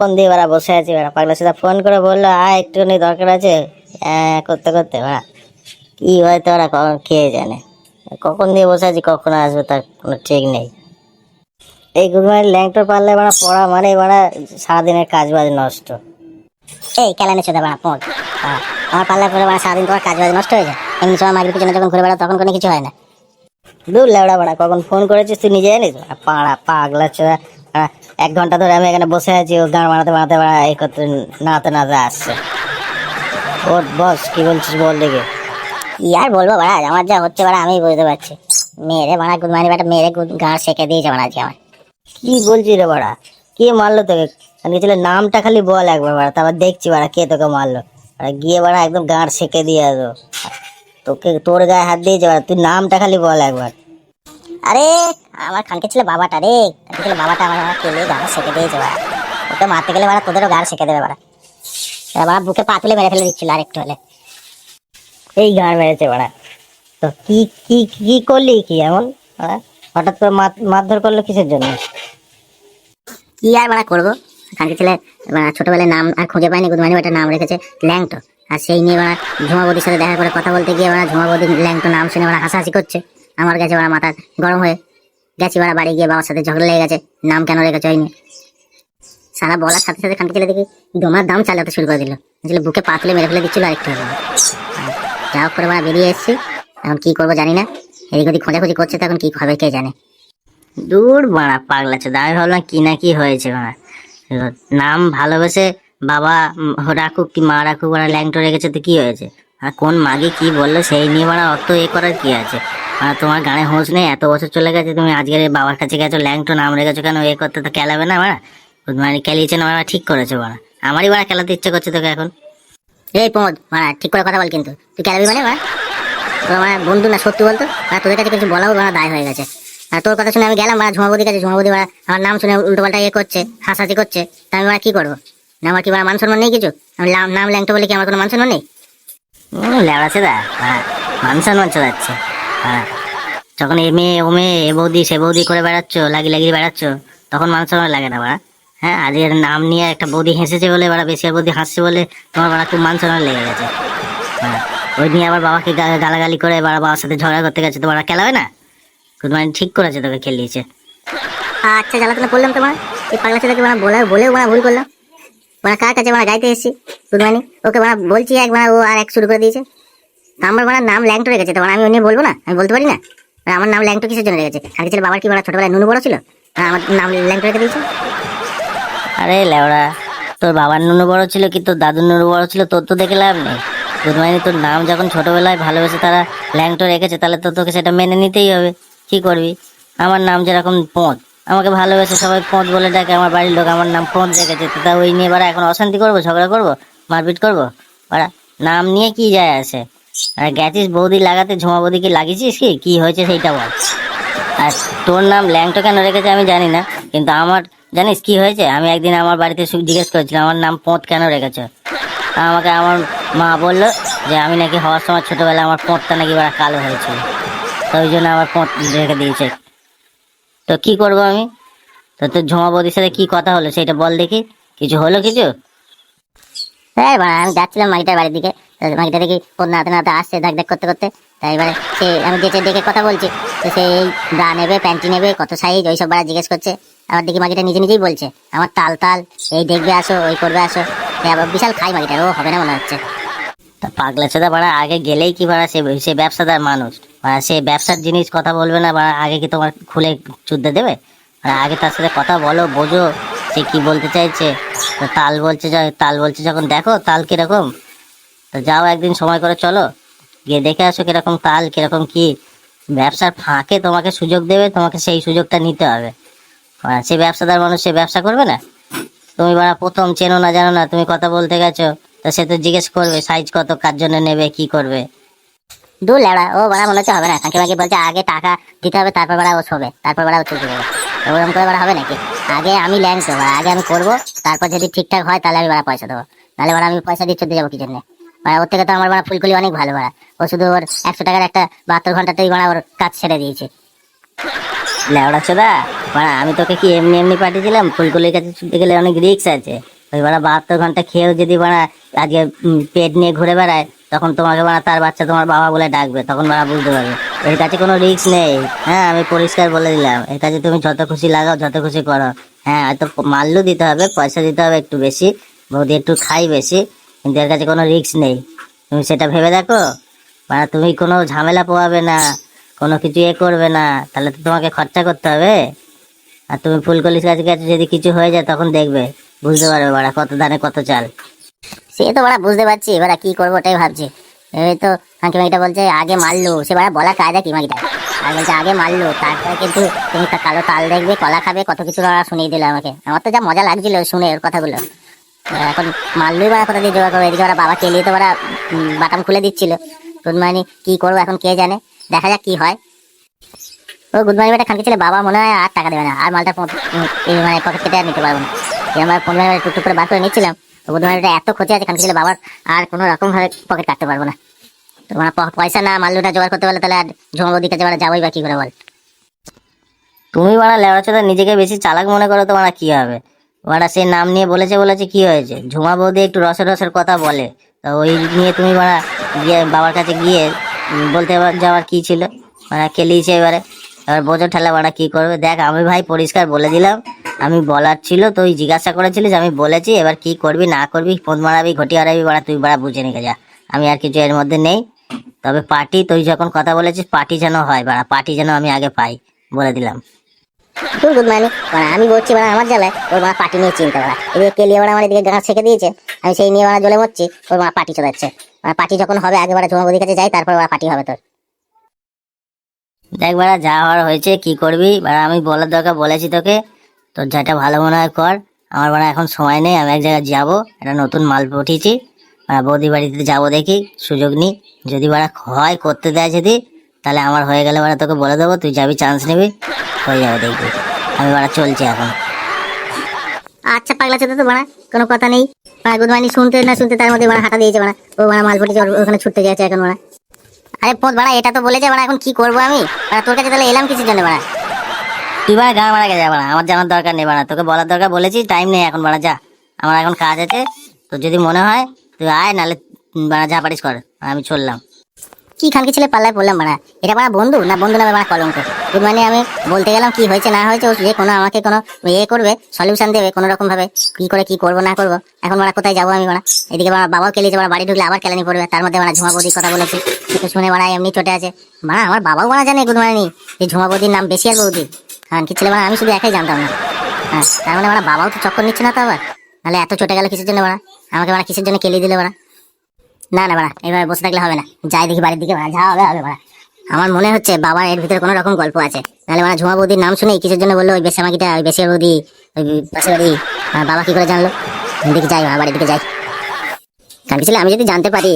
কখন দিয়ে বেড়া বসে আছি বেড়া? পাগলা সেটা ফোন করে বলল আয় একটুখানি দরকার আছে? হ্যাঁ করতে করতে বেড়া। কি হয়তো ওরা কখন খেয়ে জানে? কখন দিয়ে বসে আছি কখন আসবে তার কোনো ঠিক নেই। এই গুরুমারি ল্যাংটো পারলে বেড়া পড়া মানে বেড়া সারাদিনের কাজ বাজ নষ্ট। এই কেলানে চোদা বাড়া পোঁত বাড়া, আমার পাল্লা করে বাড়া সারাদিন তোমার কাজ বাজ নষ্ট হয়ে যায়। এমনি সময় মাগের পিছনে যখন ঘুরে বেড়া তখন কোনো কিছু হয় না। দূর লেবড়া বেড়া কখন ফোন করেছিস তুই নিজে জানিস? পাড়া পাগলা আহ, এক ঘণ্টা ধরে আমি এখানে বসে আছি, ও গান বানাতে বানাতে এই করতে নাতে নাতে আসছে। ওর বস, কি বলছিস বল দেখে। কি আর বলব বাড়া আমার যা হচ্ছে বাড়া আমি বুঝতে পারছি। মেরে বাড়া গুদমানি বাটা মেরে গুদ গাঁ সেকে দিয়েছে বাড়া আমার কি বলছিস রে বাড়া, কে মারলো তোকে? আমি ছিল নামটা খালি বল একবার বাড়া, তারপর দেখছি বাড়া কে তোকে মারলো। গিয়ে বাড়া একদম গাঁড় সেকে দিয়ে আসব তোকে তোর গায়ে হাত দিয়েছে বাড়া, তুই নামটা খালি বল একবার। আরে, আমার খানকে ছিল বাবাটা রে। ছিল বাবাটা, আমার কেলে গাঁ সেকে দিয়েছে বাড়া ওকে মারতে গেলে বাড়া তোদেরও গাঁ সেকে দেবে বাড়া। বাড়া বুকে পা তুলে মেরে ফেলে দিচ্ছিল আরেকটু হলে। এই গান মেরেছে বাড়া। তো কি কি কি করলি কি এমন? বাড়া? হঠাৎ করে মার- মারধর করল কিসের জন্য? কি আর বাড়া করব? খানকে ছেলে ছোটবেলায় নাম আর খুঁজে পায়নি গুদমানি একটা নাম রেখেছে ল্যাংটো। আর সেই নিয়ে ওরা ঝুমা বৌদির সাথে দেখা করে কথা বলতে গিয়ে ওরা ঝুমা বৌদি ল্যাংটো নাম শুনে ওরা হাসাহাসি করছে। আমার কাছে ওরা মাথা গরম হয়ে গেছি, ওরা বাড়ি গিয়ে বাবার সাথে ঝগড়া লেগে গেছে, নাম কেন রেখেছে ওই সারা বলার সাথে সাথে খানকে ছেলে দেখি দমার দাম চালাতে শুরু করে দিল। আসলে বুকে পা তুলে মেরে ফেলে দিচ্ছিল আরেকটু যা হোক করে বাড়া বেরিয়ে এসেছি। এখন কি করব জানি না। এদিক ওদিক খোঁজাখুঁজি করছে তখন কি হবে কে জানে। দূর বাড়া পাগলা চোদা আমি ভাবলাম কি না কি হয়েছে বাড়া নাম ভালোবেসে বাবা রাখুক কি মা রাখুক, ওরা ল্যাংটো রেখেছে তো কি হয়েছে? আর কোন মাগে কি বলল সেই নিয়ে বাড়া অত এ করার কি আছে? আর তোমার গানে হোঁশ নেই, এত বছর চলে গেছে, তুমি আজকের এই বাবার কাছে গেছো, ল্যাংটো নাম রেখেছো কেন, এ করতে তো খেলাবে না বাড়া মানে খেলিয়েছে না বাড়া ঠিক করেছ বাড়া আমারই বাড়া খেলাতে ইচ্ছে করছে তোকে এখন। এই পদ মারা ঠিক করে কথা বল কিন্তু। তুই খেলাবি মানে মারা তোর আমার বন্ধু না সত্যি বলতো? আর তোদের কাছে কিছু বলাও মারা দায় হয়ে গেছে। আর তোর কথা শুনে আমি গেলাম মারা ঝুমাবদির কাছে। ঝুমাবদি মারা আমার নাম শুনে উল্টো পাল্টা ইয়ে করছে, হাসাহাসি করছে। তা আমি মারা কি করব? না, আমার কি মারা মান সম্মান নেই কিছু? আমি নাম ল্যাংটো বলে কি আমার কোনো মান সম্মান নেই? লেবাছে দা হ্যাঁ মান সম্মান চলাচ্ছে হ্যাঁ যখন এ মেয়ে, ও মেয়ে, এ বৌদি, সে বৌদি করে বেড়াচ্ছ, লাগি লাগিয়ে বেড়াচ্ছ, তখন মান সম্মান লাগে না বাড়া। হ্যাঁ আজকের নাম নিয়ে একটা বৌদি হেসেছে বলে, বাড়া বেশি বৌদি হাসছে বলে, তোমার বাড়া খুব মান সম্মান লেগে গেছে। হ্যাঁ ওই নিয়ে আবার বাবাকে গালাগালি করে, বাড়া বাবার সাথে ঝগড়া করতে গেছে তোমার খেলাবে না? মানে ঠিক করেছে তোকে খেলিয়েছে। আচ্ছা জ্বালাতনা করলাম তোমার? এই পাগলা ছেলেকে বলে, বলেও ভুল করলাম। মানে কার কাছে মানে গাইতে এসেছি? মর্নিং ওকে মানে বলছি এক মানে ও আর এক শুরু করে দিয়েছে। আমার মানে নাম ল্যাংটো রেখেছে, তো মানে আমি অন্য বলব না? আমি বলতে পারি না? আমার নাম ল্যাংটো কিসের জন্য রেখেছে? আগে ছিল বাবার কি মানে ছোটবেলায় নুনু বড় ছিল? আর আমার নাম ল্যাংটো রেখে দিয়েছে? আরে লেওড়া, তোর বাবার নুনু বড় ছিল কি তোর দাদুর নুনু বড় ছিল তোর তো দেখে লাভ নেই। গুদমাইনি তোর নাম যখন ছোটবেলায় ভালোবেসে তারা ল্যাংটো রেখেছে, তাহলে তো তোকে সেটা মেনে নিতেই হবে। কি করবি? আমার নাম যেরকম পথ আমাকে ভালোবেসে সবাই পথ বলে ডাকে, আমার বাড়ির লোক, আমার নাম পথ রেখেছে তো ওই নিয়ে বাড়া এখন অশান্তি করব, ঝগড়া করব, মারপিট করব? বাড়া, নাম নিয়ে কি যায় আসে আর গেছিস বৌদি লাগাতে, ঝুমা বৌদি কি লাগিয়েছিস কি? কি হয়েছে সেইটা বল। আর তোর নাম ল্যাংটো কেন রেখেছে আমি জানি না, কিন্তু আমার, জানিস কি হয়েছে? আমি একদিন আমার বাড়িতে জিজ্ঞেস করেছিলাম, আমার নাম পোঁত কেন রেখেছে? আমাকে আমার মা বলল যে, আমি নাকি হওয়ার সময় ছোটবেলায় আমার পোঁতটা নাকি বড় কালো হয়েছিল। তো ওই জন্য আমার পোঁত রেখে দিয়েছে। তো কি করব আমি? তো তোর ঝুমা বৌদির সাথে কি কথা হলো সেটা বল দেখি। কিছু হলো কিছু? হ্যাঁ বাড়া, আমি যাচ্ছিলাম মাগিটার বাড়ির দিকে। তো মাগিটা দেখি ওর নাতে নাতে আসছে দেখ দেখ করতে করতে। তাই এবারে সে আমি ডেকে কথা বলছি তো সে এই ব্রা নেবে প্যান্টি নেবে কত সাইজ ওইসব বাড়া জিজ্ঞেস করছে। আবার দেখি মাগিটা নিজে নিজেই বলছে আমার তাল তাল এই দেখবে আসো ওই করবে আসো। আবার বিশাল খাই মাগিটা ও হবে না মনে হচ্ছে। তা পাগলা চোদা বাড়া আগে গেলেই কি বাড়া সে সে ব্যবসাদার মানুষ। সে ব্যবসার জিনিস কথা বলবে না, বা আগে কি তোমার খুলে চুদতে দেবে? আর আগে তার সাথে কথা বলো, বোঝো সে কি বলতে চাইছে। তাল বলছে তাল বলছে যখন দেখো তাল কীরকম, তো যাও একদিন সময় করে চলো, গিয়ে দেখে আসো কীরকম তাল, কীরকম কি। ব্যবসার ফাঁকে তোমাকে সুযোগ দেবে, তোমাকে সেই সুযোগটা নিতে হবে। আর সে ব্যবসাদার মানুষ, সে ব্যবসা করবে না? তুমি বাড়া প্রথম চেনো না, জানো না, তুমি কথা বলতে গেছো, তা সে তো জিজ্ঞেস করবে সাইজ কত, কার জন্য নেবে, কি করবে? দু লেড়া ও বাড়া মনে হচ্ছে হবে না। কাকে মাকে বলছে, আগে টাকা দিতে হবে, তারপর বাড়া ও শোবে, তারপর বাড়া ও দেবে ওরকম করে বাড়া হবে নাকি? আগে আমি ল্যান্ড করব, আগে আমি করব, তারপর যদি ঠিকঠাক হয়, তাহলে আমি বাড়া পয়সা দেবো। নাহলে বাড়া আমি পয়সা দিয়ে যাব কি জন্য? বাড়া, ওর থেকে তো আমার বাড়া ফুলকুলি অনেক ভালো বাড়া। ও শুধু ওর একশো টাকার একটা বাহাত্তর ঘন্টাতেই বাড়া ওর কাজ ছেড়ে দিয়েছে। লেওড়া ছোদা মানে আমি তোকে কি এমনি এমনি পাঠিয়েছিলাম? ফুলকলির কাছে ছুটে গেলে অনেক রিক্স আছে। ওই বাড়া বাহাত্তর ঘণ্টা খেয়েও যদি বাড়া আজকে পেট নিয়ে ঘুরে বেড়ায় তখন তোমাকে বাড়া তার বাচ্চা তোমার বাবা বলে ডাকবে, তখন বাড়া বুঝতে পারবে। এর কাছে কোনো রিস্ক নেই। হ্যাঁ আমি পরিষ্কার বলে দিলাম। এর কাছে তুমি যত খুশি লাগাও, যত খুশি করো। হ্যাঁ হয়তো মাল্লু দিতে হবে, পয়সা দিতে হবে একটু বেশি, বৌদি একটু খাই বেশি, কিন্তু এর কাছে কোনো রিস্ক নেই। তুমি সেটা ভেবে দেখো। মানে তুমি কোনো ঝামেলা পোয়াবে না, কোনো কিছু এ করবে না, তাহলে তো তোমাকে খরচা করতে হবে। আর তুমি ফুলকলির কাছে কাছে যদি কিছু হয়ে যায়, তখন দেখবে, বুঝতে পারবে বাড়া কত দানে কত চাল। সে তো বাড়া বুঝতে পারছি, এবার কি করব ওটাই ভাবছি। এই তো, ফাঁকি মাগিটা বলছে, আগে মারলো, সে বাড়া বলা কায়দা কি মাগিটা? আর বলছে, আগে মারলো, তারপরে কিন্তু তুমি কালো তাল দেখবে, কলা খাবে, কত কিছু ওরা শুনিয়ে দিল আমাকে। আমার তো যা মজা লাগছিল শুনে ওর কথাগুলো। এখন মারলুই বাড়া কথা দিয়ে জোগাড় করব? এদিকে ওরা বাবা কেলিয়ে তো ওরা বাটাম খুলে দিচ্ছিল। গুড মর্নিং কি করব এখন কে জানে? দেখা যাক কি হয়। ও গুড মর্নিং বেটা, খানকে ছেলে, বাবা মনে হয় আর টাকা দেবে না। আর মালটা মানে পকেট কেটে আর নিতে পারব না। আমার পনেরো হাজার টুকটুক করে বার করে নিচ্ছিলাম। তো মর্নিংটা এত ক্ষতি আছে ছেলে বাবার আর কোনো রকম ভাবে পকেট কাটতে পারব না। তো মানে পয়সা না মাল্লুটা জোগাড় করতে পারলে তাহলে আর ঝুমাবো দিকে যাওয়া যাবোই বা কি করে বল? তুমি বাড়া লেওড়া নিজেকে বেশি চালাক মনে করো তো বাড়া কি হবে? বাড়া সে নাম নিয়ে বলেছে বলেছে কি হয়েছে? ঝুমা বৌদি একটু রসের রসের কথা বলে। তো ওই নিয়ে তুমি বাড়া গিয়ে বাবার কাছে গিয়ে বলতে যাওয়ার কি ছিল? মানে খেলিয়েছে এবারে। এবার বোঝো ঠেলা বাড়া কি করবে? দেখ, আমি ভাই পরিষ্কার বলে দিলাম। আমি বলার ছিল তুই জিজ্ঞাসা করেছিলিস আমি বলেছি এবার কি করবি না করবি ফোন মারাবি ঘটি হারাবি বাড়া তুই বাড়া বুঝে নিয়ে যা। আমি আর কিছু এর মধ্যে নেই। তবে পার্টি তুই যখন কথা বলেছিস পার্টি যেন হয় বাড়া পার্টি যেন আমি আগে পাই বলে দিলাম। Good morning. মানে আমি বলছি মানে আমার জ্বালায় ওর মা পার্টি নিয়ে চিন্তা করা এদিকে কেলিয়ে ওরা আমার এদিকে গাছ ছেঁকে দিয়েছে আমি সেই নিয়ে ওরা জ্বলে মরছি ওর মা পার্টি চলাচ্ছে। মানে পার্টি যখন হবে আগে বারে ঝুমাবদির কাছে যাই তারপর ওরা পার্টি হবে তোর। দেখ বাড়া যা হওয়ার হয়েছে কি করবি? বাড়া আমি বলার দরকার বলেছি তোকে। তোর যেটা ভালো মনে হয় কর। আমার বাড়া এখন সময় নেই, আমি এক জায়গায় যাব, একটা নতুন মাল পাঠিয়েছি। বাড়া বৌদি বাড়িতে যাব দেখি, সুযোগ নিই যদি বাড়া হয় করতে দেয় যদি, তাহলে আমার হয়ে গেলে বাড়া তোকে বলে দেবো, তুই যাবি চান্স নিবি, হয়ে যাবে দেখবি। আমি বাড়া চলছি এখন। আচ্ছা পাগলা চোদা তো বানা কোনো কথা নেই। মানে গুড মর্নিং, শুনতে না শুনতে তার মধ্যে বানা হাঁটা দিয়েছে বানা ও বানা মাল ফুটেছে ওখানে ছুটতে যাচ্ছে এখন বানা আরে পোত বানা এটা তো বলেছে বাড়া এখন কি করব আমি? তোর কাছে তাহলে এলাম কিছু জন্য বানা তুই বাড়া গান মারা গেছে বাড়া আমার জানার দরকার নেই বাড়া তোকে বলার দরকার বলেছি টাইম নেই এখন বাড়া যা। আমার এখন কাজ আছে। তোর যদি মনে হয়, তুই আয়, নাহলে বাড়া যা পারিস কর। আমি চললাম। কি খানকে ছেলে পাল্লায় পড়লাম বানা এটা বানা বন্ধু না বন্ধু না বানা কলঙ্ক? মর্নিং আমি বলতে গেলাম কি হয়েছে, না হয়েছে যে কোনো আমাকে কোনো ইয়ে করবে সলিউশন দেবে কোনো ভাবে। কি করে, কি করব, না করব। এখন বানা কোথায় যাব আমি বানা এদিকে বানা বাবাও কেলিয়েছে বানা বাড়ি ঢুকলে আবার কেলানি পড়বে তার মধ্যে বানা ঝুমাবদির কথা বলেছি। শুনে বানা এমনি চটে আছে। বানা আমার বাবাও বানা জানে, গুড মর্নিং। এই ঝুমাবদির নাম বেশি আর বৌদি। কি ছেলে আমি শুধু একাই জানতাম না। হ্যাঁ তার মানে বানা বাবাও তো চক্কর নিচ্ছে না তো আবার? নাহলে এত চটে গেল কিসের জন্য বানা আমাকে বানা কিসের জন্য কেলিয়ে দিলে বানা না না, বাড়া, এভাবে বসে থাকলে হবে না। যাই দেখি বাড়ির দিকে, বাড়া, যা হবে হবে, বাড়া। আমার মনে হচ্ছে বাবার এর ভিতরে কোনো রকম গল্প আছে। নাহলে মানে ঝুমা বৌদির নাম শুনেই কিসের জন্য বলল, ওই বেসামাকিটা ওই বেশি বৌদি, ওই পাশে বাড়ি বাবা কি করে জানলো? দিকে যাই, বাবা, বাড়ির দিকে যাই। কারণ ছিল, আমি যদি জানতে পারি,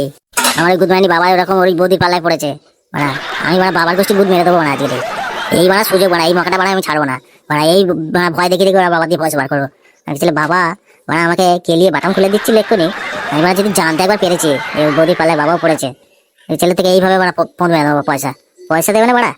আমার ওই গুদমানি বাবা ওরকম ওই বৌদির পাল্লায় পড়েছে মানে আমি মানে বাবার গোষ্ঠী বুধ মেরে দেবো না আজকে এই বাড়া সুযোগ বানা এই মকাটা বানা আমি ছাড়বো না। মানে এই বাড়া ভয় দেখে দেখে ওরা বাবা দিয়ে পয়সা বার করব আমি বাবা মানে আমাকে কেলিয়ে বাটাম খুলে দিচ্ছিল এক্ষুনি। আমি মানে যদি জানতে একবার পেরেছি, এই বৌদির পাল্লায় বাবাও পড়েছে। ছেলে থেকে এইভাবে মানে দেবো পয়সা। পয়সা দেবে না বাড়া?